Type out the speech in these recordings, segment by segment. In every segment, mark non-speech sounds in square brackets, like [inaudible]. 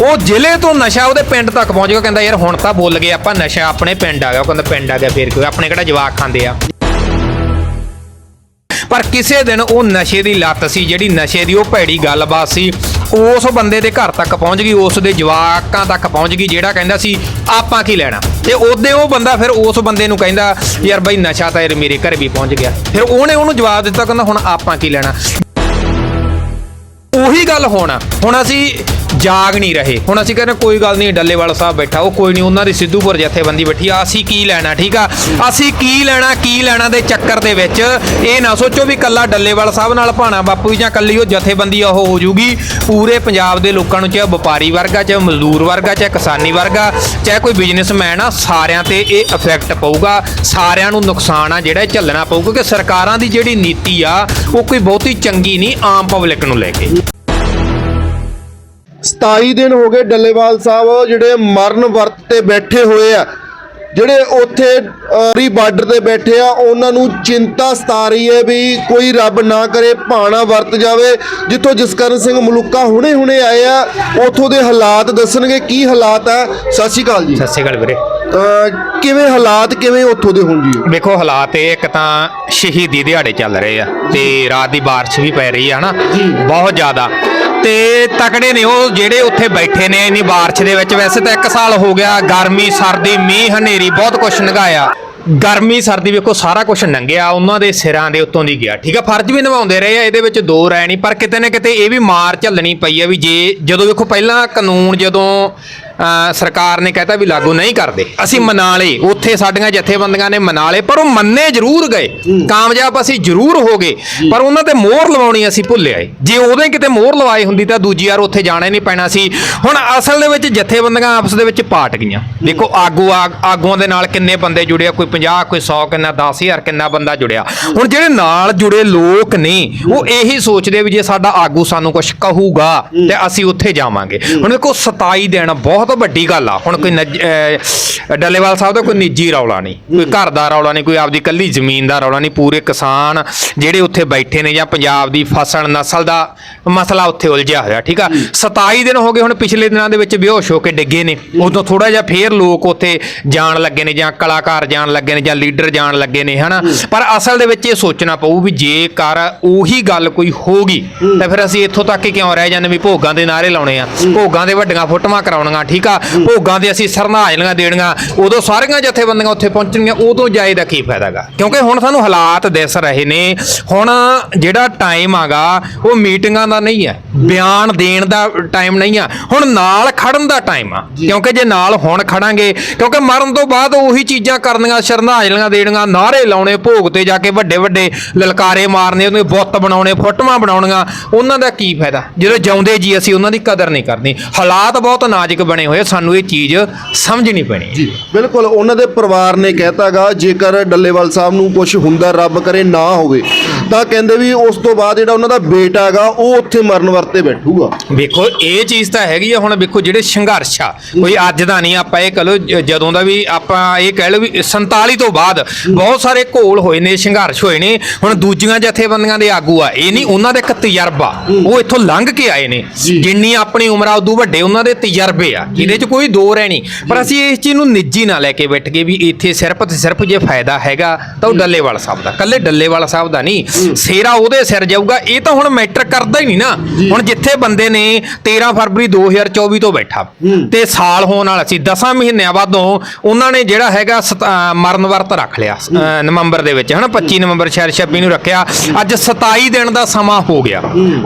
ਉਹ ਜ਼ਿਲ੍ਹੇ ਤੋਂ ਨਸ਼ਾ ਉਹਦੇ ਪਿੰਡ ਤੱਕ ਪਹੁੰਚ ਗਿਆ ਕਹਿੰਦਾ ਯਾਰ ਹੁਣ ਤਾਂ ਬੋਲ ਗਏ ਆਪਾਂ, ਨਸ਼ਾ ਆਪਣੇ ਪਿੰਡ ਆ ਗਿਆ, ਉਹ ਕਹਿੰਦਾ ਪਿੰਡ ਆ ਗਿਆ ਫੇਰ ਕਿਉਂ? ਆਪਣੇ ਕਿਹੜਾ ਜਵਾਕ ਖਾਂਦੇ ਆ? ਪਰ ਕਿਸੇ ਦਿਨ ਉਹ ਨਸ਼ੇ ਦੀ ਲੱਤ ਸੀ, ਜਿਹੜੀ ਨਸ਼ੇ ਦੀ ਉਹ ਭੈੜੀ ਗੱਲਬਾਤ ਸੀ, ਉਸ ਬੰਦੇ ਦੇ ਘਰ ਤੱਕ ਪਹੁੰਚ ਗਈ, ਉਸ ਦੇ ਜਵਾਕਾਂ ਤੱਕ ਪਹੁੰਚ ਗਈ, ਜਿਹੜਾ ਕਹਿੰਦਾ ਸੀ, ਆਪਾਂ ਕੀ ਲੈਣਾ? ਤੇ ਉਹਦੇ ਉਹ ਬੰਦਾ ਫਿਰ ਉਸ ਬੰਦੇ ਨੂੰ ਕਹਿੰਦਾ, ਯਾਰ ਬਾਈ ਨਸ਼ਾ ਤਾਂ ਯਾਰ ਮੇਰੇ ਘਰ ਵੀ ਪਹੁੰਚ ਗਿਆ। ਫਿਰ ਉਹਨੇ ਉਹਨੂੰ ਜਵਾਬ ਦਿੱਤਾ, ਕਹਿੰਦਾ ਹੁਣ ਆਪਾਂ ਕੀ ਲੈਣਾ? ਉਹੀ ਗੱਲ ਹੋਣਾ, ਹੁਣ ਅਸੀਂ ਜਾਗ ਨਹੀਂ ਰਹੇ। ਹੁਣ ਅਸੀਂ ਕਹਿੰਦੇ ਕੋਈ ਗੱਲ ਨਹੀਂ, ਡੱਲੇਵਾਲ ਸਾਹਿਬ ਬੈਠਾ, ਉਹ ਕੋਈ ਨਹੀਂ, ਉਹਨਾਂ ਦੀ ਸਿੱਧੂਪੁਰ ਜਥੇਬੰਦੀ ਬੈਠੀ ਆ। ਅਸੀਂ ਕੀ ਲੈਣਾ, ਠੀਕ ਆ? ਅਸੀਂ ਕੀ ਲੈਣਾ ਕੀ ਲੈਣਾ ਦੇ ਚੱਕਰ ਦੇ ਵਿੱਚ? ਇਹ ਨਾ ਸੋਚੋ ਵੀ ਕੱਲਾ ਡੱਲੇਵਾਲ ਸਾਹਿਬ ਨਾਲ ਭਾਣਾ ਬਾਪੂ ਜਾਂ ਕੱਲੀ ਉਹ ਜਥੇਬੰਦੀ ਉਹ ਹੋ ਜੂਗੀ। ਪੂਰੇ ਪੰਜਾਬ ਦੇ ਲੋਕਾਂ ਨੂੰ ਚਾਹੇ ਵਪਾਰੀ ਵਰਗਾ, ਚਾਹੇ ਮਜ਼ਦੂਰ ਵਰਗਾ, ਚਾਹੇ ਕਿਸਾਨੀ ਵਰਗਾ, ਚਾਹੇ ਕੋਈ ਬਿਜ਼ਨਸਮੈਨ ਆ, ਸਾਰਿਆਂ ਤੇ ਇਹ ਇਫੈਕਟ ਪਊਗਾ। ਸਾਰਿਆਂ ਨੂੰ ਨੁਕਸਾਨ ਆ ਜਿਹੜਾ ਝੱਲਣਾ ਪਊਗਾ ਕਿ ਸਰਕਾਰਾਂ ਦੀ ਜਿਹੜੀ ਨੀਤੀ ਆ, ਉਹ ਕੋਈ ਬਹੁਤੀ ਚੰਗੀ ਨਹੀਂ ਆਮ ਪਬਲਿਕ ਨੂੰ ਲੈ ਕੇ। 27 ਦਿਨ ਹੋ ਗਏ ਡੱਲੇਵਾਲ ਸਾਹਿਬ ਜਿਹੜੇ ਮਰਨ ਵਰਤ ਤੇ ਬੈਠੇ ਹੋਏ ਆ। ਜਿਹੜੇ ਉੱਥੇ ਰੀ ਬਾਰਡਰ ਤੇ ਬੈਠੇ ਆ, ਉਹਨਾਂ ਨੂੰ ਚਿੰਤਾ ਸਤਾ ਰਹੀ ਹੈ ਵੀ ਕੋਈ ਰੱਬ ਨਾ ਕਰੇ, ਭਾਣਾ ਵਰਤ ਜਾਵੇ। ਜਿੱਥੋਂ ਜਸਕਰਨ ਸਿੰਘ ਮਲੂਕਾ ਹੁਣੇ ਹੁਣੇ ਆਏ ਆ, ਉੱਥੋਂ ਦੇ ਹਾਲਾਤ ਦੱਸਣਗੇ ਕੀ ਹਾਲਾਤ ਆ। ਸਤਿ ਸ਼੍ਰੀ ਅਕਾਲ ਜੀ। ਸਤਿ ਸ਼੍ਰੀ ਅਕਾਲ ਵੀਰੇ। ਅਹ ਕਿਵੇਂ ਹਾਲਾਤ ਕਿਵੇਂ ਉੱਥੋਂ ਦੇ ਹੁਣ ਜੀ ਵੇਖੋ ਹਾਲਾਤ ਇਹ ਇੱਕ ਤਾਂ ਸ਼ਹੀਦੀ ਦਿਹਾੜੇ ਚੱਲ ਰਹੇ ਆ ਤੇ ਰਾਤ ਦੀ ਬਾਰਿਸ਼ ਵੀ ਪੈ ਰਹੀ ਆ ਹਨਾ? ਬਹੁਤ ਜ਼ਿਆਦਾ। ਤੇ ਤਕੜੇ ਨੇ ਉਹ ਜਿਹੜੇ ਉੱਥੇ ਬੈਠੇ ਨੇ ਇੰਨੀ ਬਾਰਿਸ਼ ਦੇ ਵਿੱਚ। ਵੈਸੇ ਤਾਂ 1 ਸਾਲ ਹੋ ਗਿਆ ਗਰਮੀ ਸਰਦੀ ਮੀਂਹ ਹਨੇਰੀ ਬਹੁਤ ਕੁਝ ਨਗਾਇਆ। ਗਰਮੀ ਸਰਦੀ ਵੇਖੋ ਸਾਰਾ ਕੁਝ ਨੰਗਿਆ ਉਹਨਾਂ ਦੇ ਸਿਰਾਂ ਦੇ ਉੱਤੋਂ ਦੀ ਗਿਆ। ਠੀਕ ਆ ਫਰਜ਼ ਵੀ ਨਿਭਾਉਂਦੇ ਰਹੇ ਆ ਇਹਦੇ ਵਿੱਚ ਦੋ ਰਾਇ ਨਹੀਂ ਪਰ ਕਿਤੇ ਨਾ ਕਿਤੇ ਇਹ ਵੀ ਮਾਰ ਝੱਲਣੀ ਪਈ ਆ ਵੀ ਜੇ ਜਦੋਂ ਵੇਖੋ ਪਹਿਲਾਂ ਕਾਨੂੰਨ ਜਦੋਂ ਸਰਕਾਰ ਨੇ ਕਹਿਤਾ ਵੀ ਲਾਗੂ ਨਹੀਂ ਕਰਦੇ। ਅਸੀਂ ਮਨਾ ਲਏ ਉੱਥੇ ਸਾਡੀਆਂ ਜਥੇਬੰਦੀਆਂ ਨੇ ਮਨਾ ਲਏ ਪਰ ਉਹ ਮੰਨੇ ਜ਼ਰੂਰ ਗਏ। ਕਾਮਯਾਬ ਅਸੀਂ ਜ਼ਰੂਰ ਹੋ ਗਏ। ਪਰ ਉਹਨਾਂ ਤੇ ਮੋਹਰ ਲਵਾਉਣੀ ਅਸੀਂ ਭੁੱਲ ਆਏ। ਜੇ ਉਹਦੇ ਕਿਤੇ ਮੋਹਰ ਲਵਾਈ ਹੁੰਦੀ ਤਾਂ ਦੂਜੀ ਵਾਰ ਉੱਥੇ ਜਾਣਾ ਨਹੀਂ ਪੈਣਾ ਸੀ। ਹੁਣ ਅਸਲ ਦੇ ਵਿੱਚ ਜਥੇਬੰਦੀਆਂ ਆਪਸ ਦੇ ਵਿੱਚ ਪਾਟ ਗਈਆਂ। ਦੇਖੋ ਆਗੂ ਆਗ- ਆਗੂਆਂ ਦੇ ਨਾਲ ਕਿੰਨੇ ਬੰਦੇ ਜੁੜੇ ਆ ਕੋਈ 50 ਕੋਈ 100 ਕਿੰਨਾ 10000 ਕਿੰਨਾ ਬੰਦਾ ਜੁੜਿਆ। ਹੁਣ ਜਿਹੜੇ ਨਾਲ ਜੁੜੇ ਲੋਕ ਨੇ ਉਹ ਇਹੀ ਸੋਚਦੇ ਵੀ ਜੇ ਸਾਡਾ ਆਗੂ ਸਾਨੂੰ ਕੁਝ ਕਹੂਗਾ ਤੇ ਅਸੀਂ ਉੱਥੇ ਜਾਵਾਂਗੇ। ਹੁਣ ਵੇਖੋ 27 ਦਿਨ ਬਹੁਤ ਵੱਡੀ ਗੱਲ ਆ ਹੁਣ ਕੋਈ ਨਜ- ਅਹ ਡੱਲੇਵਾਲ ਸਾਹਿਬ ਦਾ ਕੋਈ ਨਿੱਜੀ ਰੌਲਾ ਨਹੀਂ ਕੋਈ ਘਰ ਦਾ ਰੌਲਾ ਨਹੀਂ ਕੋਈ ਆਪਦੀ ਕੱਲੀ ਜ਼ਮੀਨ ਦਾ ਰੌਲਾ ਨਹੀਂ ਪੂਰੇ ਕਿਸਾਨ ਜਿਹੜੇ ਉੱਥੇ ਬੈਠੇ ਨੇ ਜਾਂ ਪੰਜਾਬ ਦੀ ਫਸਲ ਨਸਲ ਦਾ ਮਸਲਾ ਉੱਥੇ ਉਲਝਿਆ ਹੋਇਆ ਠੀਕ ਆ? 27 ਦਿਨ ਹੋ ਗਏ ਹੁਣ ਪਿਛਲੇ ਦਿਨਾਂ ਦੇ ਵਿੱਚ ਬੇਹੋਸ਼ ਹੋ ਕੇ ਡਿੱਗੇ ਨੇ ਉਦੋਂ ਥੋੜਾ ਜਿਹਾ ਫੇਰ ਲੋਕ ਉੱਥੇ ਜਾਣ ਲੱਗੇ ਨੇ ਜਾਂ ਕਲਾਕਾਰ ਜਾਣ ਲੱਗੇ ਨੇ ਜਾਂ ਲੀਡਰ ਜਾਣ ਲੱਗੇ ਨੇ ਹਨਾ? ਪਰ ਅਸਲ ਦੇ ਵਿੱਚ ਇਹ ਸੋਚਣਾ ਪਊ ਵੀ ਜੇਕਰ ਉਹੀ ਗੱਲ ਕੋਈ ਹੋਗੀ ਤਾਂ ਫਿਰ ਅਸੀਂ ਇੱਥੋਂ ਤੱਕ ਹੀ ਕਿਉਂ ਰਹਿ ਜਾਂਦੇ ਵੀ ਭੋਗਾਂ ਦੇ ਨਾਰੇ ਲਾਉਣੇ ਆ ਭੋਗਾਂ ਦੇ ਵੱਡੀਆਂ ਫੋਟੋਆਂ ਕਰਾਉਣੀਆਂ ਠੀਕ ਆ? ਭੋਗਾਂ ਦੇ ਅਸੀਂ ਸਰਨਾਜਲੀਆਂ ਦੇਣੀਆਂ। ਉਦੋਂ ਸਾਰੀਆਂ ਜਥੇਬੰਦੀਆਂ ਉੱਥੇ ਪਹੁੰਚਣਗੀਆਂ ਉਦੋਂ ਜਾਏ ਦਾ ਕੀ ਫਾਇਦਾਗਾ ਕਿਉਂਕਿ ਹੁਣ ਸਾਨੂੰ ਹਾਲਾਤ ਦਿਸ ਰਹੇ ਨੇ। ਹੁਣ ਜਿਹੜਾ ਟਾਈਮ ਆਗਾ ਉਹ ਮੀਟਿੰਗਾਂ ਦਾ ਨਹੀਂ ਹੈ। ਬਿਆਨ ਦੇਣ ਦਾ ਟਾਈਮ ਨਹੀਂ ਆ। ਹੁਣ ਨਾਲ ਖੜਨ ਦਾ ਟਾਈਮ ਆ। ਕਿਉਂਕਿ ਜੇ ਨਾਲ ਹੁਣ ਖੜਾਂਗੇ ਕਿਉਂਕਿ ਮਰਨ ਤੋਂ ਬਾਅਦ ਉਹੀ ਚੀਜ਼ਾਂ ਕਰਨੀਆਂ ਸ਼ਰਧਾਂਜਲੀਆਂ ਦੇਣੀਆਂ ਨਾਰੇ ਲਾਉਣੇ ਭੋਗ ਤੇ ਜਾ ਕੇ ਵੱਡੇ ਵੱਡੇ ਲਲਕਾਰੇ ਮਾਰਨੇ ਉਹਦੇ ਬੁੱਤ ਬਣਾਉਣੇ ਫੋਟੋਆਂ ਬਣਾਉਣੀਆਂ ਉਹਨਾਂ ਦਾ ਕੀ ਫਾਇਦਾ? ਜਦੋਂ ਜਿਉਂਦੇ ਜੀ ਅਸੀਂ ਉਹਨਾਂ ਦੀ ਕਦਰ ਨਹੀਂ ਕਰਨੀ। ਹਾਲਾਤ ਬਹੁਤ ਨਾਜ਼ੁਕ ਬਣੇ ਹੋਏ ਸਾਨੂੰ ਇਹ ਚੀਜ਼ ਸਮਝਣੀ ਪੈਣੀ ਹੈ। ਬਿਲਕੁਲ। ਉਹਨਾਂ ਦੇ ਪਰਿਵਾਰ ਨੇ ਕਹਿਤਾਗਾ ਜੇਕਰ ਡੱਲੇਵਾਲ ਸਾਹਿਬ ਨੂੰ ਕੁਝ ਹੁੰਦਾ ਰੱਬ ਕਰੇ ਨਾ ਹੋਵੇ ਤਾਂ ਕਹਿੰਦੇ ਵੀ ਉਸ ਤੋਂ ਬਾਅਦ ਜਿਹੜਾ ਉਹਨਾਂ ਦਾ ਬੇਟਾ ਹੈਗਾ ਉਹ ਉੱਥੇ ਮਰਨ ਵਰਤੇ ਬੈਠੂਗਾ। ਵੇਖੋ ਇਹ ਚੀਜ਼ ਤਾਂ ਹੈਗੀ ਆ ਹੁਣ ਵੇਖੋ ਜਿਹੜੇ ਸੰਘਰਸ਼ ਆ ਕੋਈ ਅੱਜ ਦਾ ਨਹੀਂ ਆਪਾਂ ਇਹ ਕਹ ਜ- ਜਦੋਂ ਦਾ ਵੀ ਆਪਾਂ ਇਹ ਕਹਿ ਲਓ ਵੀ 47 ਤੋਂ ਬਾਅਦ ਬਹੁਤ ਸਾਰੇ ਘੋਲ ਹੋਏ ਨੇ ਸੰਘਰਸ਼ ਹੋਏ ਨੇ ਹੁਣ ਦੂਜੀਆਂ ਜਥੇਬੰਦੀਆਂ ਦੇ ਆਗੂ ਆ ਇਹ ਨਹੀਂ ਉਹਨਾਂ ਦਾ ਇੱਕ ਤਜਰਬਾ। ਉਹ ਇੱਥੋਂ ਲੰਘ ਕੇ ਆਏ ਨੇ। ਜਿੰਨੀ ਆਪਣੀ ਉਮਰ ਆ ਉਦੋਂ ਵੱਡੇ ਉਹਨਾਂ ਦੇ ਤਜਰਬੇ ਆ। ਇਹਦੇ 'ਚ ਕੋਈ ਦੋ ਰਹਿ ਨਹੀਂ। ਪਰ ਅਸੀਂ ਇਸ ਚੀਜ਼ ਨੂੰ ਨਿੱਜੀ ਨਾ ਲੈ ਕੇ ਬੈਠ ਗਏ ਵੀ ਇੱਥੇ ਸਿਰਫ ਤੇ ਸਿਰਫ ਜੇ ਫਾਇਦਾ ਹੈਗਾ ਤਾਂ ਉਹ ਡੱਲੇਵਾਲ ਸਾਹਿਬ ਦਾ। ਕੱਲੇ ਡੱਲੇਵਾਲ ਸਾਹਿਬ ਦਾ ਨਹੀਂ। ਸੇਰਾ ਉਹਦੇ ਸਿਰ ਜਾਊਗਾ ਇਹ ਤਾਂ ਹੁਣ ਮੈਟਰ ਕਰਦਾ ਹੀ ਨਹੀਂ ਨਾ। ਹੁਣ ਜਿੱਥੇ ਬੰਦੇ ਨੇ 13 ਫਰਵਰੀ 2024 ਤੋਂ ਬੈਠਾ ਤੇ ਸਾਲ ਹੋਣ ਵਾਲਾ ਸੀ 10 ਮਹੀਨਿਆਂ ਬਾਅਦੋਂ ਉਹਨਾਂ ਨੇ ਜਿਹੜਾ ਹੈਗਾ ਮਰਨ ਵਰਤ ਰੱਖ ਲਿਆ ਨਵੰਬਰ ਦੇ ਵਿੱਚ ਹਨਾ? 25 ਨਵੰਬਰ ਸ਼ਾਇਦ 26 ਨੂੰ ਰੱਖਿਆ। ਅੱਜ 27 ਦਿਨ ਦਾ ਸਮਾਂ ਹੋ ਗਿਆ।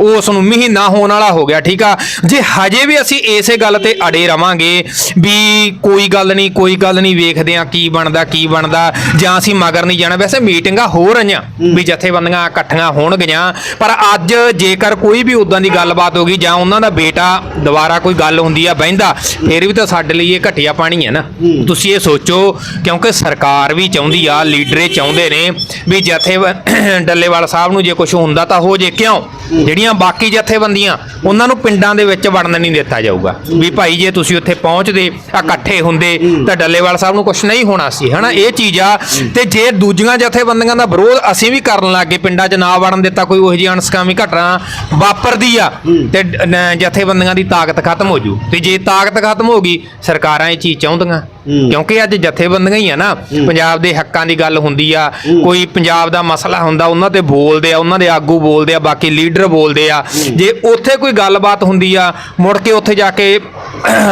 ਉਸ ਨੂੰ ਮਹੀਨਾ ਹੋਣ ਵਾਲਾ ਹੋ ਗਿਆ ਠੀਕ ਆ? ਜੇ ਹਜੇ ਵੀ ਅਸੀਂ ਇਸੇ ਗੱਲ ਤੇ ਅੜੇ ਰਵਾਂਗੇ ਵੀ ਕੋਈ ਗੱਲ ਨਹੀਂ ਕੋਈ ਗੱਲ ਨਹੀਂ ਵੇਖਦੇ ਆ ਕੀ ਬਣਦਾ ਕੀ ਬਣਦਾ ਜਾਂ ਅਸੀਂ ਮਗਰ ਨਹੀਂ ਜਾਣਾ। ਵੈਸੇ ਮੀਟਿੰਗਾਂ ਹੋ ਰਹੀਆਂ ਵੀ ਜਥੇਬੰਦੀਆਂ ਇਕੱਠੀਆਂ ਹੋਣਗੀਆਂ ਪਰ ਅੱਜ ਜੇਕਰ ਕੋਈ ਵੀ ਉਦਾਂ ਦੀ ਗੱਲਬਾਤ ਹੋ ਗਈ ਜਾਂ ਉਹਨਾਂ ਦਾ ਬੇਟਾ ਦੁਬਾਰਾ ਕੋਈ ਗੱਲ ਹੁੰਦੀ ਆ ਬਹਿੰਦਾ ਫਿਰ ਵੀ ਤਾਂ ਸਾਡੇ ਲਈ ਇਹ ਘਟੀਆ ਪਾਣੀ ਹੈ ਨਾ। ਤੁਸੀਂ ਇਹ ਸੋਚੋ ਕਿਉਂਕਿ ਸਰਕਾਰ ਵੀ ਚਾਹੁੰਦੀ ਆ ਲੀਡਰੇ ਚਾਹੁੰਦੇ ਨੇ ਵੀ ਜਥੇ ਡੱਲੇਵਾਲ ਸਾਹਿਬ ਨੂੰ ਜੇ ਕੁਝ ਹੁੰਦਾ ਤਾਂ ਹੋ ਜੇ ਕਿਉਂ? ਜਿਹੜੀਆਂ ਬਾਕੀ ਜਥੇਬੰਦੀਆਂ ਉਹਨਾਂ ਨੂੰ ਪਿੰਡਾਂ ਦੇ ਵਿੱਚ ਵੜਨ ਨਹੀਂ ਦਿੱਤਾ ਜਾਊਗਾ। ਵੀ ਭਾਈ ਜੇ ਤੁਸੀਂ ਉੱਥੇ ਪਹੁੰਚਦੇ ਇਕੱਠੇ ਹੁੰਦੇ ਤਾਂ ਡੱਲੇਵਾਲ ਸਾਹਿਬ ਨੂੰ ਕੁਝ ਨਹੀਂ ਹੋਣਾ ਸੀ ਹਨਾ? ਇਹ ਚੀਜ਼ ਆ। ਤੇ ਜੇ ਦੂਜੀਆਂ ਜਥੇਬੰਦੀਆਂ ਦਾ ਵਿਰੋਧ ਅਸੀਂ ਵੀ ਕਰਨ ਲੱਗੇ ਪਿੰਡਾਂ 'ਚ ਨਾ ਵੜਨ ਦਿੱਤਾ ਕੋਈ ਉਹੋ ਜਿਹੀ ਅਣਸਕਾਮੀ ਘਟਨਾ ਵਾਪਰਦੀ ਆ ਆ ਤੇ ਨ- ਜਥੇਬੰਦੀਆਂ ਦੀ ਤਾਕਤ ਖਤਮ ਹੋ ਜੂ। ਤੇ ਜੇ ਤਾਕਤ ਖਤਮ ਹੋ ਗਈ ਸਰਕਾਰਾਂ ਇਹ ਚੀਜ਼ ਚਾਹੁੰਦੀਆਂ। ਕਿਉਂਕਿ ਅੱਜ ਜਥੇਬੰਦੀਆਂ ਹੀ ਆ ਨਾ ਪੰਜਾਬ ਦੇ ਹੱਕਾਂ ਦੀ ਗੱਲ ਹੁੰਦੀ ਆ ਕੋਈ ਪੰਜਾਬ ਦਾ ਮਸਲਾ ਹੁੰਦਾ ਉਹਨਾਂ ਤੇ ਬੋਲਦੇ ਆ ਉਹਨਾਂ ਦੇ ਆਗੂ ਬੋਲਦੇ ਆ ਬਾਕੀ ਲੀਡਰ ਬੋਲਦੇ ਆ। ਜੇ ਉੱਥੇ ਕੋਈ ਗੱਲਬਾਤ ਹੁੰਦੀ ਆ ਮੁੜ ਕੇ ਉੱਥੇ ਜਾ ਕੇ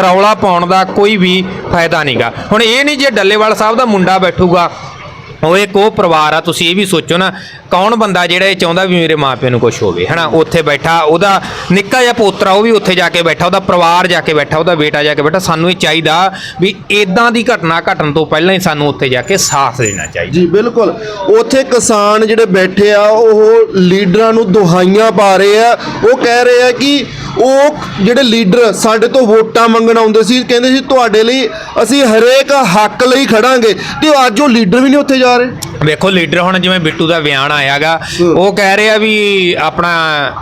ਰੌਲਾ ਪਾਉਣ ਦਾ ਕੋਈ ਵੀ ਫਾਇਦਾ ਨਹੀਂਗਾ ਹੁਣ ਇਹ ਨਹੀਂ ਜੇ ਡੱਲੇਵਾਲ ਸਾਹਿਬ ਦਾ ਮੁੰਡਾ ਬੈਠੂਗਾ ਉਹ ਇੱਕ ਉਹ ਪਰਿਵਾਰ ਆ, ਤੁਸੀਂ ਇਹ ਵੀ ਸੋਚੋ ਨਾ, ਕੌਣ ਬੰਦਾ ਜਿਹੜਾ ਇਹ ਚਾਹੁੰਦਾ ਵੀ ਮੇਰੇ ਮਾਪਿਆਂ ਨੂੰ ਕੁਝ ਹੋਵੇ, ਹਨਾ? ਉੱਥੇ ਬੈਠਾ, ਉਹਦਾ ਨਿੱਕਾ ਜਿਹਾ ਪੋਤਰਾ, ਉਹ ਵੀ ਉੱਥੇ ਜਾ ਕੇ ਬੈਠਾ, ਉਹਦਾ ਪਰਿਵਾਰ ਜਾ ਕੇ ਬੈਠਾ, ਉਹਦਾ ਬੇਟਾ ਜਾ ਕੇ ਬੈਠਾ, ਸਾਨੂੰ ਇਹ ਚਾਹੀਦਾ ਵੀ ਇਦਾਂ ਦੀ ਘਟਨਾ ਘਟਣ ਤੋਂ ਪਹਿਲਾਂ ਹੀ ਸਾਨੂੰ ਉੱਥੇ ਜਾ ਕੇ ਸਾਥ ਦੇਣਾ ਚਾਹੀਦਾ। ਜੀ, ਬਿਲਕੁਲ। ਉੱਥੇ ਕਿਸਾਨ ਜਿਹੜੇ ਬੈਠੇ ਆ, ਉਹ ਲੀਡਰਾਂ ਨੂੰ ਦੁਹਾਈਆਂ ਪਾ ਰਹੇ ਆ। ਉਹ ਕਹਿ ਰਹੇ ਆ ਕਿ ਉਹ ਜਿਹੜੇ ਲੀਡਰ ਸਾਡੇ ਤੋਂ ਵੋਟਾਂ ਮੰਗਣ ਆਉਂਦੇ ਸੀ, ਕਹਿੰਦੇ ਸੀ, ਤੁਹਾਡੇ ਲਈ ਅਸੀਂ ਹਰੇਕ ਹੱਕ ਲਈ ਖੜਾਂਗੇ। ਤੇ ਅੱਜ ਉਹ ਲੀਡਰ ਵੀ ਨਹੀਂ ਉੱਥੇ ਜਾ ਰਹੇ ਵੇਖੋ ਲੀਡਰ ਹੁਣ ਜਿਵੇਂ ਬਿੱਟੂ ਦਾ ਬਿਆਨ ਆਇਆਗਾ, ਉਹ ਕਹਿ ਰਿਹਾ ਵੀ ਆਪਣਾ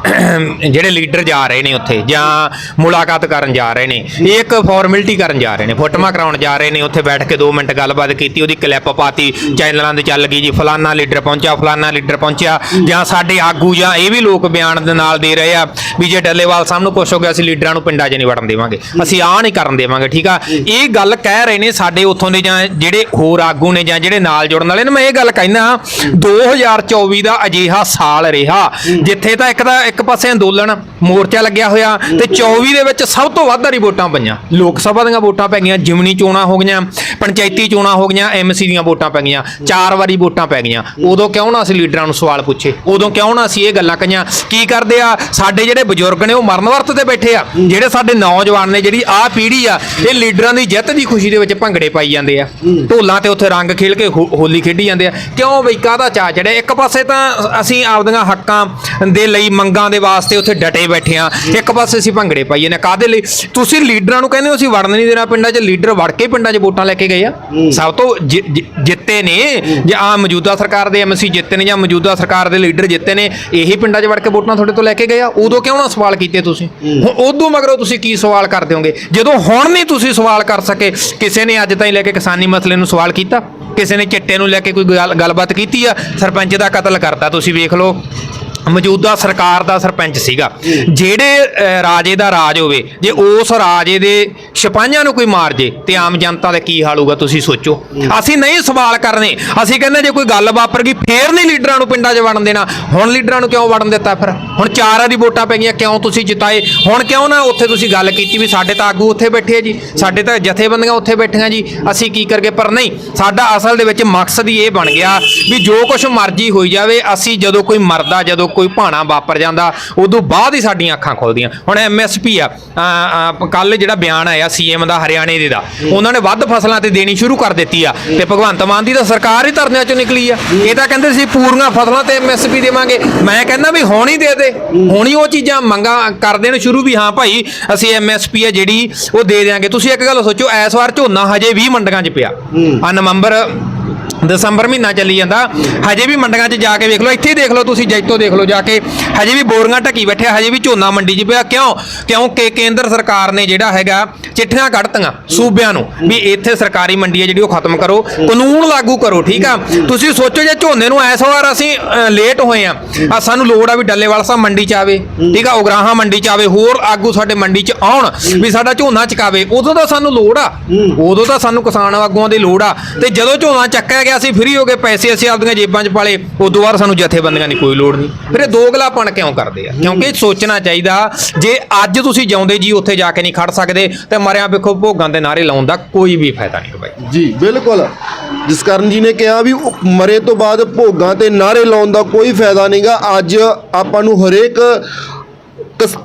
[clears throat] ਜਿਹੜੇ ਲੀਡਰ ਜਾ ਰਹੇ ਨੇ ਉੱਥੇ ਜਾਂ ਮੁਲਾਕਾਤ ਕਰਨ ਜਾ ਰਹੇ ਨੇ, ਇਹ ਇੱਕ ਫਾਰਮੈਲਿਟੀ ਕਰਨ ਜਾ ਰਹੇ ਨੇ, ਫੋਟੋਆਂ ਕਰਾਉਣ ਜਾ ਰਹੇ ਨੇ, ਉੱਥੇ ਬੈਠ ਕੇ 2 ਮਿੰਟ ਗੱਲਬਾਤ ਕੀਤੀ, ਉਹਦੀ ਕਲਿੱਪ ਪਾਤੀ, ਚੈਨਲਾਂ ਤੇ ਚੱਲ ਗਈ ਜੀ, ਫਲਾਨਾ ਲੀਡਰ ਪਹੁੰਚਿਆ, ਫਲਾਨਾ ਲੀਡਰ ਪਹੁੰਚਿਆ, ਜਾਂ ਸਾਡੇ ਆਗੂ ਜਾਂ ਇਹ ਵੀ ਲੋਕ ਬਿਆਨ ਦੇ ਨਾਲ ਦੇ ਰਹੇ ਆ ਵੀ ਜੇ ਡੱਲੇਵਾਲ ਸਾਹਿਬ ਨੂੰ ਕੁਛ ਹੋ ਗਿਆ, ਅਸੀਂ ਲੀਡਰਾਂ ਨੂੰ ਪਿੰਡਾਂ 'ਚ ਨਹੀਂ ਵੜਨ ਦੇਵਾਂਗੇ, ਅਸੀਂ ਆਹ ਨਹੀਂ ਕਰਨ ਦੇਵਾਂਗੇ, ਠੀਕ ਆ? ਇਹ ਗੱਲ ਕਹਿ ਰਹੇ ਨੇ ਸਾਡੇ ਉੱਥੋਂ ਦੇ ਜਾਂ ਜਿਹੜੇ ਹੋਰ ਆਗੂ ਨੇ ਜਾਂ ਜਿਹੜੇ ਨਾਲ ਜੁੜਨ ਵਾਲੇ ਨੇ ਮੈਂ ਇਹ ਗੱਲ ਕਹਿੰਦਾ 2024 ਦਾ ਅਜੀਹਾ ਸਾਲ ਰਿਹਾ, ਜਿੱਥੇ ਤਾਂ ਇੱਕ ਤਾਂ ਇੱਕ ਪਾਸੇ ਅੰਦੋਲਨ ਮੋਰਚਾ ਲੱਗਿਆ ਹੋਇਆ ਤੇ 24 ਦੇ ਵਿੱਚ ਸਭ ਤੋਂ ਵੱਧ ਵਾਰੀ ਵੋਟਾਂ ਪਈਆਂ। ਲੋਕ ਸਭਾ ਦੀਆਂ ਵੋਟਾਂ ਪੈ ਗਈਆਂ, ਜਿਮਨੀ ਚੋਣਾਂ ਹੋ ਗਈਆਂ, ਪੰਚਾਇਤੀ ਚੋਣਾਂ ਹੋ ਗਈਆਂ ਐਮਸੀ ਦੀਆਂ ਵੋਟਾਂ ਪੈ ਗਈਆਂ, ਚਾਰ ਵਾਰੀ ਵੋਟਾਂ ਪੈ ਗਈਆਂ। ਉਦੋਂ ਕਿਉਂ ਨਾ ਅਸੀਂ ਲੀਡਰਾਂ ਨੂੰ ਸਵਾਲ ਪੁੱਛੇ? ਉਦੋਂ ਕਿਉਂ ਨਾ ਅਸੀਂ ਇਹ ਗੱਲਾਂ ਕਹੀਆਂ? ਕੀ ਕਰਦੇ ਆ? ਸਾਡੇ ਜਿਹੜੇ ਬਜ਼ੁਰਗ ਨੇ ਉਹ ਮਰਨ ਵਰਤ ਤੇ ਬੈਠੇ ਆ। ਜਿਹੜੇ ਸਾਡੇ ਨੌਜਵਾਨ ਨੇ, ਜਿਹੜੀ ਆਹ ਪੀੜ੍ਹੀ ਆ, ਇਹ ਲੀਡਰਾਂ ਦੀ ਜਿੱਤ ਦੀ ਖੁਸ਼ੀ ਦੇ ਵਿੱਚ ਭੰਗੜੇ ਪਾਈ ਜਾਂਦੇ ਆ। ਢੋਲਾਂ ਤੇ ਉੱਥੇ ਰੰਗ ਖੇਲ ਕੇ ਹੋਲੀ ਖੇਡੀ ਜਾਂਦੇ ਆ। ਕਿਉਂ ਬਈ? ਕਾਹਦਾ ਚਾਅ ਚੜਿਆ? ਇੱਕ ਪਾਸੇ ਤਾਂ ਅਸੀਂ ਆਪਦੀਆਂ ਹੱਕਾਂ ਦੇ ਲਈ ਮੰਗਾਂ ਦੇ ਵਾਸਤੇ ਉੱਥੇ ਡਟੇ ਬੈਠੇ ਆ। ਇੱਕ ਪਾਸੇ ਅਸੀਂ ਭੰਗੜੇ ਪਾਈਏ ਨੇ ਕਾਦੇ ਲਈ? ਤੁਸੀਂ ਲੀਡਰਾਂ ਨੂੰ ਕਹਿੰਦੇ ਹੋ ਅਸੀਂ ਵੜਨ ਨਹੀਂ ਦੇਣਾ ਪਿੰਡਾਂ 'ਚ। ਲੀਡਰ ਵੜ ਕੇ ਪਿੰਡਾਂ 'ਚ ਵੋਟਾਂ ਲੈ ਕੇ ਗਏ ਆ। ਸਭ ਤੋਂ ਜਿੱਤੇ ਨੇ। ਜੇ। ਆ ਮੌਜੂਦਾ ਸਰਕਾਰ ਦੇ ਐਮਸੀ ਜਿੱਤੇ ਨੇ ਜਾਂ ਮੌਜੂਦਾ ਸਰਕਾਰ ਦੇ ਲੀਡਰ ਜਿੱਤੇ ਨੇ ਇਹੀ ਪਿੰਡਾਂ 'ਚ ਵੜ ਕੇ ਵੋਟਾਂ ਤੁਹਾਡੇ ਤੋਂ ਲੈ ਕੇ ਗਏ ਆ। ਉਦੋਂ ਕਿਉਂ ਨਾ ਸਵਾਲ ਕੀਤੇ ਤੁਸੀਂ? ਹੁਣ ਉਦੋਂ ਮਗਰੋਂ ਤੁਸੀਂ ਕੀ ਸਵਾਲ ਕਰਦੇ ਹੋਗੇ? ਜਦੋਂ ਹੁਣ ਨਹੀਂ ਤੁਸੀਂ ਸਵਾਲ ਕਰ ਸਕੇ ਕਿਸੇ ਨੇ ਅੱਜ ਤਾਈਂ ਲੈ ਕੇ ਕਿਸਾਨੀ ਮਸਲੇ ਨੂੰ ਸਵਾਲ ਕੀਤਾ? ਕਿਸੇ ਨੇ ਚਿੱਟੇ ਨੂੰ ਲੈ ਕੇ ਕੋਈ ਗੱਲ- ਗੱਲਬਾਤ ਕੀਤੀ ਆ? ਸਰਪੰਚ ਦਾ ਕਤਲ ਕਰਤਾ, ਤੁਸੀਂ ਵੇਖ ਲਓ। ਮੌਜੂਦਾ ਸਰਕਾਰ ਦਾ ਸਰਪੰਚ ਸੀਗਾ। ਜਿਹੜੇ ਰਾਜੇ ਦਾ ਰਾਜ ਹੋਵੇ, ਜੇ ਉਸ ਰਾਜੇ ਦੇ ਸਿਪਾਹੀਆਂ ਨੂੰ ਕੋਈ ਮਾਰ ਜੇ, ਤੇ ਆਮ ਜਨਤਾ ਦਾ ਕੀ ਹਾਲ ਹੋਊਗਾ ਤੁਸੀਂ ਸੋਚੋ। ਅਸੀਂ ਨਹੀਂ ਸਵਾਲ ਕਰਨੇ। ਅਸੀਂ ਕਹਿੰਦੇ ਜੇ ਕੋਈ ਗੱਲ ਵਾਪਰ ਗਈ, ਫੇਰ ਨਹੀਂ ਲੀਡਰਾਂ ਨੂੰ ਪਿੰਡਾਂ 'ਚ ਵੜਨ ਦੇਣਾ। ਹੁਣ ਲੀਡਰਾਂ ਨੂੰ ਕਿਉਂ ਵੜਨ ਦਿੱਤਾ ਫਿਰ? ਹੁਣ ਚਾਰਾਂ ਦੀ ਵੋਟਾਂ ਪੈ ਗਈਆਂ, ਕਿਉਂ ਤੁਸੀਂ ਜਿਤਾਏ? ਹੁਣ ਕਿਉਂ ਨਾ ਉੱਥੇ ਤੁਸੀਂ ਗੱਲ ਕੀਤੀ ਵੀ ਸਾਡੇ ਤਾਂ ਆਗੂ ਉੱਥੇ ਬੈਠੇ ਜੀ, ਸਾਡੇ ਤਾਂ ਜਥੇਬੰਦੀਆਂ ਉੱਥੇ ਬੈਠੀਆਂ ਜੀ, ਅਸੀਂ ਕੀ ਕਰਕੇ ਪਰ ਨਹੀਂ, ਸਾਡਾ ਅਸਲ ਦੇ ਵਿੱਚ ਮਕਸਦ ਹੀ ਇਹ ਬਣ ਗਿਆ ਵੀ ਜੋ ਕੁਝ ਮਰਜ਼ੀ ਹੋਈ ਜਾਵੇ, ਅਸੀਂ ਜਦੋਂ ਕੋਈ ਮਰਦਾ, ਜਦੋਂ ਕੋਈ ਭਾਣਾ ਵਾਪਰ ਜਾਂਦਾ ਉਦੋਂ ਬਾਅਦ ਹੀ ਸਾਡੀਆਂ ਅੱਖਾਂ ਖੁੱਲਦੀਆਂ। ਹੁਣ ਐਮਐਸਪੀ ਆ ਕੱਲ ਜਿਹੜਾ ਬਿਆਨ ਆਇਆ ਸੀਐਮ ਦਾ ਹਰਿਆਣੇ ਦੇ ਦਾ ਉਹਨਾਂ ਨੇ ਵੱਧ ਫਸਲਾਂ ਤੇ ਦੇਣੀ ਸ਼ੁਰੂ ਕਰ ਦਿੱਤੀ ਆ। ਤੇ ਭਗਵੰਤ ਮਾਨ ਦੀ ਤਾਂ ਸਰਕਾਰ ਹੀ ਧਰਨਿਆਂ ਚੋਂ ਨਿਕਲੀ ਆ। ਇਹ ਤਾਂ ਕਹਿੰਦੇ ਸੀ ਪੂਰੀਆਂ ਫਸਲਾਂ ਤੇ ਐਮਐਸਪੀ ਦੇਵਾਂਗੇ। ਮੈਂ ਕਹਿੰਦਾ ਵੀ ਹੁਣ ਹੀ ਦੇ ਦੇ। ਹੁਣ ਹੀ ਉਹ ਚੀਜ਼ਾਂ ਮੰਗਾ ਕਰ ਦੇਣ ਸ਼ੁਰੂ ਵੀ ਹਾਂ ਭਾਈ ਅਸੀਂ ਐਮਐਸਪੀ ਆ ਜਿਹੜੀ ਉਹ ਦੇ ਦਿਆਂਗੇ। ਤੁਸੀਂ ਇੱਕ ਗੱਲ ਸੋਚੋ ਇਸ ਵਾਰ ਝੋਨਾ ਹਜੇ 20 ਮੰਡੀਆਂ 'ਚ ਪਿਆ। ਆ ਨਵੰਬਰ ਦਸੰਬਰ ਮਹੀਨਾ ਚੱਲੀ ਜਾਂਦਾ। ਹਜੇ ਵੀ ਮੰਡੀਆਂ 'ਚ ਜਾ ਕੇ ਵੇਖ ਲਓ ਇੱਥੇ ਹੀ ਦੇਖ ਲਓ ਤੁਸੀਂ ਜੈਤੋ ਦੇਖ ਲਓ ਜਾ ਕੇ। ਹਜੇ ਵੀ ਬੋਰੀਆਂ ਢੱਕੀ ਬੈਠੇ ਹਜੇ ਵੀ ਝੋਨਾ ਮੰਡੀ 'ਚ ਪਿਆ। ਕਿਉਂ? ਕਿਉਂਕਿ ਕੇਂਦਰ ਸਰਕਾਰ ਨੇ ਜਿਹੜਾ ਹੈਗਾ ਚਿੱਠੀਆਂ ਕੱਢਤੀਆਂ ਸੂਬਿਆਂ ਨੂੰ ਵੀ ਇੱਥੇ ਸਰਕਾਰੀ ਮੰਡੀ ਹੈ ਜਿਹੜੀ ਉਹ ਖਤਮ ਕਰੋ ਕਾਨੂੰਨ ਲਾਗੂ ਕਰੋ ਠੀਕ ਆ? ਤੁਸੀਂ ਸੋਚੋ ਜੇ ਝੋਨੇ ਨੂੰ ਐਸ ਵਾਰ ਅਸੀਂ ਲੇਟ ਹੋਏ ਆ ਆ ਸਾਨੂੰ ਲੋੜ ਆ ਵੀ ਡੱਲੇਵਾਲ ਸਾਹਿਬ ਮੰਡੀ 'ਚ ਆਵੇ ਠੀਕ ਆ? ਉਗਰਾਹਾਂ ਮੰਡੀ 'ਚ ਆਵੇ ਹੋਰ ਆਗੂ ਸਾਡੇ ਮੰਡੀ 'ਚ ਆਉਣ ਵੀ ਸਾਡਾ ਝੋਨਾ ਚਕਾਵੇ ਉਦੋਂ ਤਾਂ ਸਾਨੂੰ ਲੋੜ ਆ। ਉਦੋਂ ਤਾਂ ਸਾਨੂੰ ਕਿਸਾਨ ਆਗੂਆਂ ਦੀ ਲੋੜ ਆ। ਤੇ ਜਦੋਂ ਝੋਨਾ ਚੱਕਿਆ ਗਿਆ ਅਸੀਂ ਫ੍ਰੀ ਹੋ ਗਏ, ਪੈਸੇ ਅਸੀਂ ਆਪਦੀਆਂ ਜੇਬਾਂ 'ਚ ਪਾਲੇ, ਉਦੋਂ ਬਾਅਦ ਸਾਨੂੰ ਜਥੇਬੰਦੀਆਂ ਦੀ ਕੋਈ ਲੋੜ ਨਹੀਂ। ਫਿਰ ਇਹ ਦੋਗਲਾਪਣ ਕਿਉਂ ਕਰਦੇ ਆ? ਕਿਉਂਕਿ ਸੋਚਣਾ ਚਾਹੀਦਾ, ਜੇ ਅੱਜ ਤੁਸੀਂ ਜਾਉਂਦੇ ਜੀ, ਉੱਥੇ ਜਾ ਕੇ ਨਹੀਂ ਖੜ ਸਕਦੇ, ਤੇ ਮਰਿਆਂ ਵੇਖੋ, ਭੋਗਾਂ ਦੇ ਨਾਰੇ ਲਾਉਣ ਦਾ ਕੋਈ ਵੀ ਫਾਇਦਾ ਨਹੀਂ ਬਾਈ। ਜੀ, ਬਿਲਕੁਲ। ਜਿਸ ਜਸਕਰਨ ਜੀ ਨੇ ਕਿਹਾ ਵੀ ਮਰੇ ਤੋਂ ਬਾਅਦ ਭੋਗਾਂ ਤੇ ਨਾਰੇ ਲਾਉਣ ਦਾ ਕੋਈ ਫਾਇਦਾ ਨਹੀਂਗਾ ਅੱਜ ਆਪਾਂ ਨੂੰ ਹਰੇਕ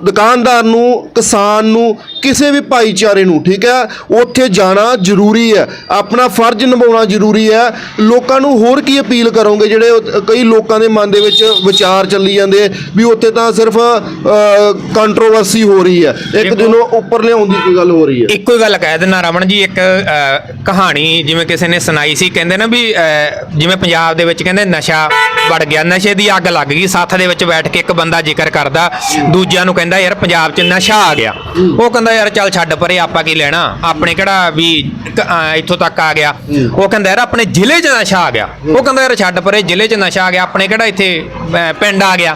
ਦੁਕਾਨਦਾਰ ਨੂੰ, ਕਿਸਾਨ ਨੂੰ ਕਿਸੇ ਵੀ ਭਾਈਚਾਰੇ ਨੂੰ ਠੀਕ ਹੈ? ਉੱਥੇ ਜਾਣਾ ਜ਼ਰੂਰੀ ਹੈ। ਆਪਣਾ ਫਰਜ਼ ਨਿਭਾਉਣਾ ਜ਼ਰੂਰੀ ਹੈ। ਲੋਕਾਂ ਨੂੰ ਹੋਰ ਕੀ ਅਪੀਲ ਕਰੋਗੇ ਜਿਹੜੇ ਕਈ ਲੋਕਾਂ ਦੇ ਮਨ ਦੇ ਵਿੱਚ ਵਿਚਾਰ ਚੱਲੀ ਜਾਂਦੇ ਵੀ ਉੱਥੇ ਤਾਂ ਸਿਰਫ ਕੰਟਰੋਵਰਸੀ ਹੋ ਰਹੀ ਹੈ। ਇੱਕ ਦਿਨ ਉੱਪਰ ਲਿਆਉਣ ਦੀ ਕੋਈ ਗੱਲ ਹੋ ਰਹੀ ਹੈ। ਇੱਕੋ ਹੀ ਗੱਲ ਕਹਿ ਦਿੰਦਾ ਰਮਨ ਜੀ ਇੱਕ ਕਹਾਣੀ ਜਿਵੇਂ ਕਿਸੇ ਨੇ ਸੁਣਾਈ ਸੀ ਕਹਿੰਦੇ ਨਾ ਵੀ ਜਿਵੇਂ ਪੰਜਾਬ ਦੇ ਵਿੱਚ ਕਹਿੰਦੇ ਨਸ਼ਾ ਵੜ ਗਿਆ ਨਸ਼ੇ ਦੀ ਅੱਗ ਲੱਗ ਗਈ ਸੱਥ ਦੇ ਵਿੱਚ ਬੈਠ ਕੇ ਇੱਕ ਬੰਦਾ ਜ਼ਿਕਰ ਕਰਦਾ ਦੂਜਿਆਂ ਨੂੰ ਕਹਿੰਦਾ ਯਾਰ ਪੰਜਾਬ 'ਚ ਨਸ਼ਾ ਆ ਗਿਆ। ਉਹ ਕਹਿੰਦਾ ਯਾਰ ਚੱਲ ਛੱਡ ਪਰੇ ਆਪਾਂ ਕੀ ਲੈਣਾ? ਆਪਣੇ ਕਿਹੜਾ ਵੀ ਕ- ਅਹ, ਇੱਥੋਂ ਤੱਕ ਆ ਗਿਆ। ਉਹ ਕਹਿੰਦਾ ਯਾਰ ਆਪਣੇ ਜ਼ਿਲ੍ਹੇ 'ਚ ਨਸ਼ਾ ਆ ਗਿਆ। ਉਹ ਕਹਿੰਦਾ ਯਾਰ ਛੱਡ ਪਰੇ ਜ਼ਿਲ੍ਹੇ 'ਚ ਨਸ਼ਾ ਆ ਗਿਆ ਆਪਣੇ ਕਿਹੜਾ ਇੱਥੇ ਅਹ, ਪਿੰਡ ਆ ਗਿਆ।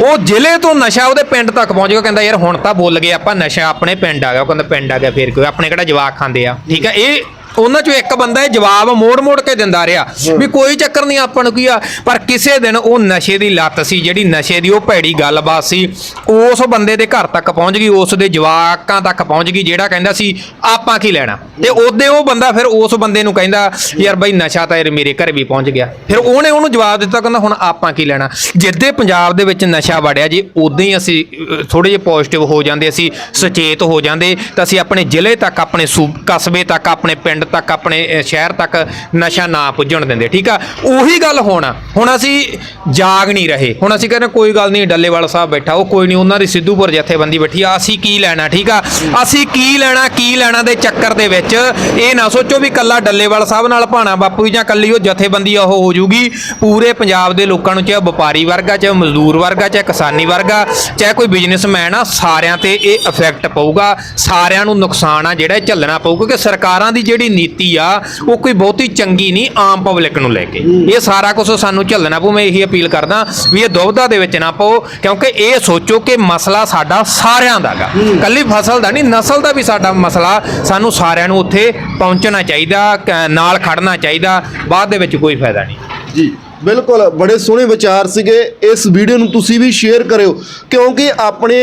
ਉਹ ਜ਼ਿਲ੍ਹੇ ਤੋਂ ਨਸ਼ਾ ਉਹਦੇ ਪਿੰਡ ਤੱਕ ਪਹੁੰਚ ਗਿਆ। ਕਹਿੰਦਾ ਯਾਰ ਹੁਣ ਤਾਂ ਬੋਲ ਗਏ ਆਪਾਂ ਨਸ਼ਾ ਆਪਣੇ ਪਿੰਡ ਆ ਗਿਆ। ਉਹ ਕਹਿੰਦਾ ਪਿੰਡ ਆ ਗਿਆ ਫੇਰ ਕੋਈ ਆਪਣੇ ਕਿਹੜਾ ਜਵਾਕ ਖਾਂਦੇ ਆ। ਠੀਕ ਹੈ ਇਹ ਉਹਨਾਂ ਚੋਂ ਇੱਕ ਬੰਦਾ ਇਹ ਜਵਾਬ ਮੋੜ-ਮੋੜ ਕੇ ਦਿੰਦਾ ਰਿਹਾ ਵੀ ਕੋਈ ਚੱਕਰ ਨਹੀਂ ਆਪਾਂ ਨੂੰ ਕੀ ਆ ਪਰ ਕਿਸੇ ਦਿਨ ਉਹ ਨਸ਼ੇ ਦੀ ਲੱਤ ਸੀ ਜਿਹੜੀ ਨਸ਼ੇ ਦੀ ਉਹ ਭੈੜੀ ਗੱਲਬਾਤ ਸੀ ਉਸ ਬੰਦੇ ਦੇ ਘਰ ਤੱਕ ਪਹੁੰਚ ਗਈ ਉਸ ਦੇ ਜਵਾਕਾਂ ਤੱਕ ਪਹੁੰਚ ਗਈ ਜਿਹੜਾ ਕਹਿੰਦਾ ਸੀ ਆਪਾਂ ਕੀ ਲੈਣਾ? ਤੇ ਉਹਦੇ ਉਹ ਬੰਦਾ ਫਿਰ ਉਸ ਬੰਦੇ ਨੂੰ ਕਹਿੰਦਾ ਯਾਰ ਬਈ ਨਸ਼ਾ ਤਾਂ ਯਾਰ ਮੇਰੇ ਘਰ ਵੀ ਪਹੁੰਚ ਗਿਆ। ਫਿਰ ਉਹਨੇ ਉਹਨੂੰ ਜਵਾਬ ਦਿੱਤਾ ਕਹਿੰਦਾ ਹੁਣ ਆਪਾਂ ਕੀ ਲੈਣਾ? ਜਿੱਦੇ ਪੰਜਾਬ ਦੇ ਵਿੱਚ ਨਸ਼ਾ ਵੜਿਆ ਜੀ ਉਦੋਂ ਹੀ ਅਸੀਂ ਥੋੜੇ ਜਿਹਾ ਪੋਜ਼ਿਟਿਵ ਹੋ ਜਾਂਦੇ ਅਸੀਂ ਸੁਚੇਤ ਹੋ ਜਾਂਦੇ ਤਾਂ ਅਸੀਂ ਆਪਣੇ ਜ਼ਿਲ੍ਹੇ ਤੱਕ ਆਪਣੇ ਸੂਬ ਕਸਬੇ ਤੱਕ ਆਪਣੇ ਪਿੰਡ ਤੱਕ ਆਪਣੇ ਸ਼ਹਿਰ ਤੱਕ ਨਸ਼ਾ ਨਾ ਪੁੱਜਣ ਦਿੰਦੇ ਠੀਕ ਆ? ਉਹੀ ਗੱਲ ਹੋਣਾ ਹੁਣ ਅਸੀਂ ਜਾਗ ਨਹੀਂ ਰਹੇ। ਹੁਣ ਅਸੀਂ ਕਹਿੰਦੇ ਕੋਈ ਗੱਲ ਨਹੀਂ ਡੱਲੇਵਾਲ ਸਾਹਿਬ ਬੈਠਾ ਉਹ ਕੋਈ ਨਹੀਂ ਉਹਨਾਂ ਦੀ ਸਿੱਧੂਪੁਰ ਜਥੇਬੰਦੀ ਬੈਠੀ ਆ ਅਸੀਂ ਕੀ ਲੈਣਾ ਠੀਕ ਆ? ਅਸੀਂ ਕੀ ਲੈਣਾ ਕੀ ਲੈਣਾ ਦੇ ਚੱਕਰ ਦੇ ਵਿੱਚ? ਇਹ ਨਾ ਸੋਚੋ ਵੀ ਕੱਲਾ ਡੱਲੇਵਾਲ ਸਾਹਿਬ ਨਾਲ ਭਾਣਾ ਬਾਪੂ ਜਾਂ ਕੱਲੀ ਉਹ ਜਥੇਬੰਦੀ ਉਹ ਹੋ ਜੂਗੀ। ਪੂਰੇ ਪੰਜਾਬ ਦੇ ਲੋਕਾਂ ਨੂੰ ਚਾਹੇ ਵਪਾਰੀ ਵਰਗਾ, ਚਾਹੇ ਮਜ਼ਦੂਰ ਵਰਗਾ, ਚਾਹੇ ਕਿਸਾਨੀ ਵਰਗਾ, ਚਾਹੇ ਕੋਈ ਬਿਜ਼ਨਸਮੈਨ ਆ, ਸਾਰਿਆਂ ਤੇ ਇਹ ਇਫੈਕਟ ਪਊਗਾ। ਸਾਰਿਆਂ ਨੂੰ ਨੁਕਸਾਨ ਆ ਜਿਹੜਾ ਝੱਲਣਾ ਪਊਗਾ ਕਿ ਸਰਕਾਰਾਂ ਦੀ ਜਿਹੜੀ ਨੀਤੀ ਆ, ਉਹ ਕੋਈ ਬਹੁਤੀ ਚੰਗੀ ਨਹੀਂ ਆਮ ਪਬਲਿਕ ਨੂੰ ਲੈ ਕੇ। ਇਹ ਸਾਰਾ ਕੁਝ ਸਾਨੂੰ ਝੱਲਣਾ ਪਊ, ਮੈਂ ਇਹੀ ਅਪੀਲ ਕਰਦਾ ਵੀ ਇਹ ਦੁਬਧਾ ਦੇ ਵਿੱਚ ਨਾ ਪਾਓ, ਕਿਉਂਕਿ ਇਹ ਸੋਚੋ ਕਿ ਮਸਲਾ ਸਾਡਾ ਸਾਰਿਆਂ ਦਾ ਗਾ। ਕੱਲੀ ਫਸਲ ਦਾ ਨਹੀਂ, ਨਸਲ ਦਾ ਵੀ ਸਾਡਾ ਮਸਲਾ ਸਾਨੂੰ ਸਾਰਿਆਂ ਨੂੰ ਉੱਥੇ ਪਹੁੰਚਣਾ ਚਾਹੀਦਾ, ਕ- ਨਾਲ ਖੜਨਾ ਚਾਹੀਦਾ, ਬਾਅਦ ਦੇ ਵਿੱਚ ਕੋਈ ਫਾਇਦਾ ਨਹੀਂ। ਜੀ, ਬਿਲਕੁਲ, ਬੜੇ ਸੋਹਣੇ ਵਿਚਾਰ ਸੀਗੇ। ਇਸ ਵੀਡੀਓ ਨੂੰ ਤੁਸੀਂ ਵੀ ਸ਼ੇਅਰ ਕਰਿਓ, ਕਿਉਂਕਿ ਆਪਣੇ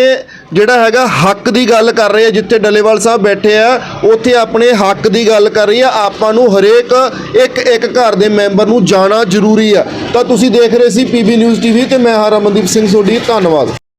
ਜਿਹੜਾ ਹੈਗਾ ਹੱਕ ਦੀ ਗੱਲ ਕਰ ਰਹੇ ਆ, ਜਿੱਥੇ ਡੱਲੇਵਾਲ ਸਾਹਿਬ ਬੈਠੇ ਆ, ਉੱਥੇ ਆਪਣੇ ਹੱਕ ਦੀ ਗੱਲ ਕਰ ਰਹੀ ਆ। ਆਪਾਂ ਨੂੰ ਹਰੇਕ ਇੱਕ ਇੱਕ ਘਰ ਦੇ ਮੈਂਬਰ ਨੂੰ ਜਾਣਾ ਜ਼ਰੂਰੀ ਆ। ਤਾਂ ਤੁਸੀਂ ਦੇਖ ਰਹੇ ਸੀ ਪੀਬੀ ਨਿਊਜ਼ ਟੀਵੀ ਤੇ ਮੈਂ ਹਾਂ ਰਮਨਦੀਪ ਸਿੰਘ ਸੋਢੀ। ਧੰਨਵਾਦ।